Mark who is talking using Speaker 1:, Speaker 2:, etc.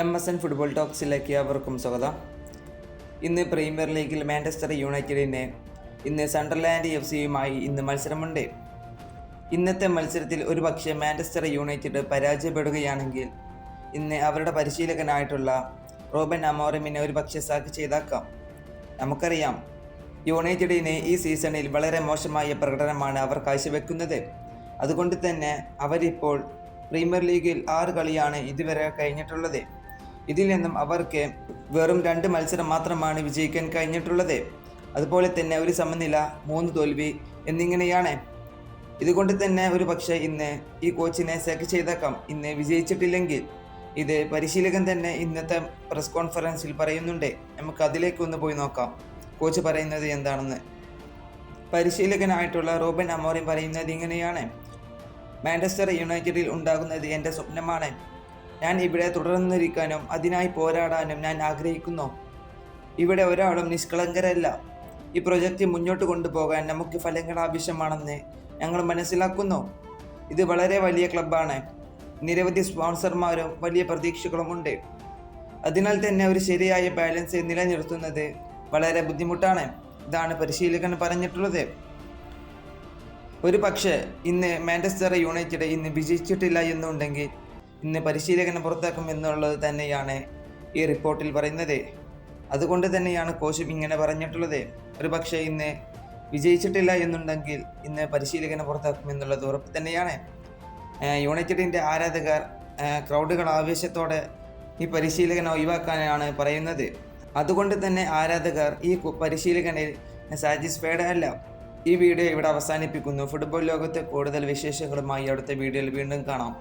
Speaker 1: M S N football ടോക്സിലേക്ക് അവർക്കും സ്വാഗതം. ഇന്ന് പ്രീമിയർ ലീഗിൽ മാഞ്ചസ്റ്റർ യുണൈറ്റഡിന് ഇന്ന് സണ്ടർലാൻഡ് എഫ് സിയുമായി ഇന്ന് മത്സരമുണ്ട്. ഇന്നത്തെ മത്സരത്തിൽ ഒരു പക്ഷേ മാഞ്ചസ്റ്റർ യുണൈറ്റഡ് പരാജയപ്പെടുകയാണെങ്കിൽ ഇന്ന് അവരുടെ പരിശീലകനായിട്ടുള്ള റോബൻ അമോറമിനെ ഒരു പക്ഷേ സാക്ക് ചെയ്താക്കാം. നമുക്കറിയാം യുണൈറ്റഡിന് ഈ സീസണിൽ വളരെ മോശമായ പ്രകടനമാണ് അവർ കാഴ്ചവെക്കുന്നത്. അതുകൊണ്ട് തന്നെ അവരിപ്പോൾ പ്രീമിയർ ലീഗിൽ ആറ് കളിയാണ് ഇതുവരെ കഴിഞ്ഞിട്ടുള്ളത്. ഇതിൽ നിന്നും അവർക്ക് വെറും രണ്ട് മത്സരം മാത്രമാണ് വിജയിക്കാൻ കഴിഞ്ഞിട്ടുള്ളത്. അതുപോലെ തന്നെ ഒരു സമനില മൂന്ന് തോൽവി എന്നിങ്ങനെയാണ്. ഇതുകൊണ്ട് തന്നെ ഒരു പക്ഷേ ഇന്ന് ഈ കോച്ചിനെ സെക്ക് ചെയ്തേക്കാം. ഇന്ന് വിജയിച്ചിട്ടില്ലെങ്കിൽ. ഇത് പരിശീലകൻ തന്നെ ഇന്നത്തെ പ്രസ് കോൺഫറൻസിൽ പറയുന്നുണ്ട്. നമുക്ക് അതിലേക്ക് ഒന്ന് പോയി നോക്കാം. കോച്ച് പറയുന്നത് എന്താണെന്ന്. പരിശീലകനായിട്ടുള്ള റോബൻ അമോറിൻ പറയുന്നത് ഇങ്ങനെയാണ്. മാഞ്ചസ്റ്റർ യുണൈറ്റഡിൽ ഉണ്ടാകുന്നത് എന്റെ സ്വപ്നമാണ്. ഞാൻ ഇവിടെ തുടർന്നിരിക്കാനും അതിനായി പോരാടാനും ഞാൻ ആഗ്രഹിക്കുന്നു. ഇവിടെ ഒരാളും നിഷ്കളങ്കരല്ല. ഈ പ്രൊജക്റ്റ് മുന്നോട്ട് കൊണ്ടുപോകാൻ നമുക്ക് ഫലങ്ങൾ ആവശ്യമാണെന്ന് ഞങ്ങൾ മനസ്സിലാക്കുന്നു. ഇത് വളരെ വലിയ ക്ലബ്ബാണ്. നിരവധി സ്പോൺസർമാരും വലിയ പ്രതീക്ഷകളുമുണ്ട് അതിനാൽ തന്നെ ഒരു ശരിയായ ബാലൻസ് നിലനിർത്തുന്നത് വളരെ ബുദ്ധിമുട്ടാണ്. ഇതാണ് പരിശീലകൻ പറഞ്ഞിട്ടുള്ളത്. ഒരു പക്ഷേ ഇന്ന് മാഞ്ചസ്റ്റർ യുണൈറ്റഡ് ഇന്ന് വിജയിച്ചിട്ടില്ല എന്നുണ്ടെങ്കിൽ ഇന്ന് പരിശീലകനെ പുറത്താക്കും എന്നുള്ളത് തന്നെയാണ് ഈ റിപ്പോർട്ടിൽ പറയുന്നത്. അതുകൊണ്ട് തന്നെയാണ് കോച്ചും ഇങ്ങനെ പറഞ്ഞിട്ടുള്ളത്. ഒരു പക്ഷേ ഇന്ന് വിജയിച്ചിട്ടില്ല എന്നുണ്ടെങ്കിൽ ഇന്ന് പരിശീലകനെ പുറത്താക്കും എന്നുള്ളത് ഉറപ്പ് തന്നെയാണ്. യുണൈറ്റഡിന്റെ ആരാധകർ ക്രൗഡുകൾ ആവേശത്തോടെ ഈ പരിശീലകനെ ഒഴിവാക്കാനാണ് പറയുന്നത്. അതുകൊണ്ട് തന്നെ ആരാധകർ ഈ പരിശീലകനിൽ സാറ്റിസ്ഫൈഡ് അല്ല. ഈ വീഡിയോ ഇവിടെ അവസാനിപ്പിക്കുന്നു. ഫുട്ബോൾ ലോകത്തെ കൂടുതൽ വിശേഷങ്ങളുമായി അടുത്ത വീഡിയോയിൽ വീണ്ടും കാണാം.